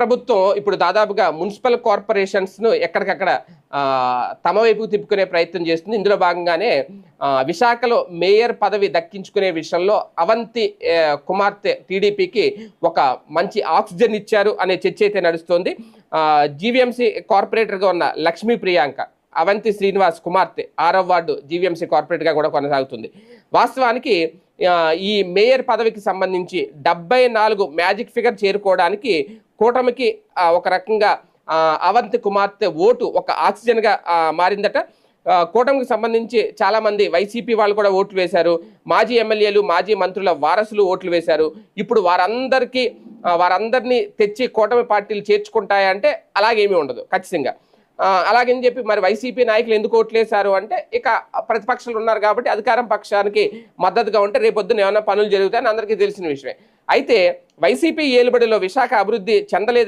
ప్రభుత్వం ఇప్పుడు దాదాపుగా మున్సిపల్ కార్పొరేషన్స్ను ఎక్కడికక్కడ తమ వైపు తిప్పుకునే ప్రయత్నం చేస్తుంది. ఇందులో భాగంగానే విశాఖలో మేయర్ పదవి దక్కించుకునే విషయంలో అవంతి కుమార్తె టీడీపీకి ఒక మంచి ఆక్సిజన్ ఇచ్చారు అనే చర్చ అయితే నడుస్తోంది. జీవీఎంసీ కార్పొరేటర్గా ఉన్న లక్ష్మీ ప్రియాంక అవంతి శ్రీనివాస్ కుమార్తె ఆరవ వార్డు జీవీఎంసీ కార్పొరేటర్గా కూడా కొనసాగుతుంది. వాస్తవానికి ఈ మేయర్ పదవికి సంబంధించి డెబ్బై నాలుగు మ్యాజిక్ ఫిగర్ చేరుకోవడానికి కూటమికి ఒక రకంగా అవంతి కుమార్తె ఓటు ఒక ఆక్సిజన్గా మారిందట. కూటమికి సంబంధించి చాలామంది వైసీపీ వాళ్ళు కూడా ఓట్లు వేశారు. మాజీ ఎమ్మెల్యేలు మాజీ మంత్రుల వారసులు ఓట్లు వేశారు. ఇప్పుడు వారందరికీ వారందరినీ తెచ్చి కూటమి పార్టీలు చేర్చుకుంటాయంటే అలాగేమీ ఉండదు ఖచ్చితంగా. అలాగని చెప్పి మరి వైసీపీ నాయకులు ఎందుకు ఓట్లేశారు అంటే ఇక ప్రతిపక్షాలు ఉన్నారు కాబట్టి అధికారం పక్షానికి మద్దతుగా ఉంటే రేపొద్దున ఏమైనా పనులు జరుగుతాయని అందరికీ తెలిసిన విషయమే. అయితే వైసీపీ ఏలుబడిలో విశాఖ అభివృద్ధి చెందలేదని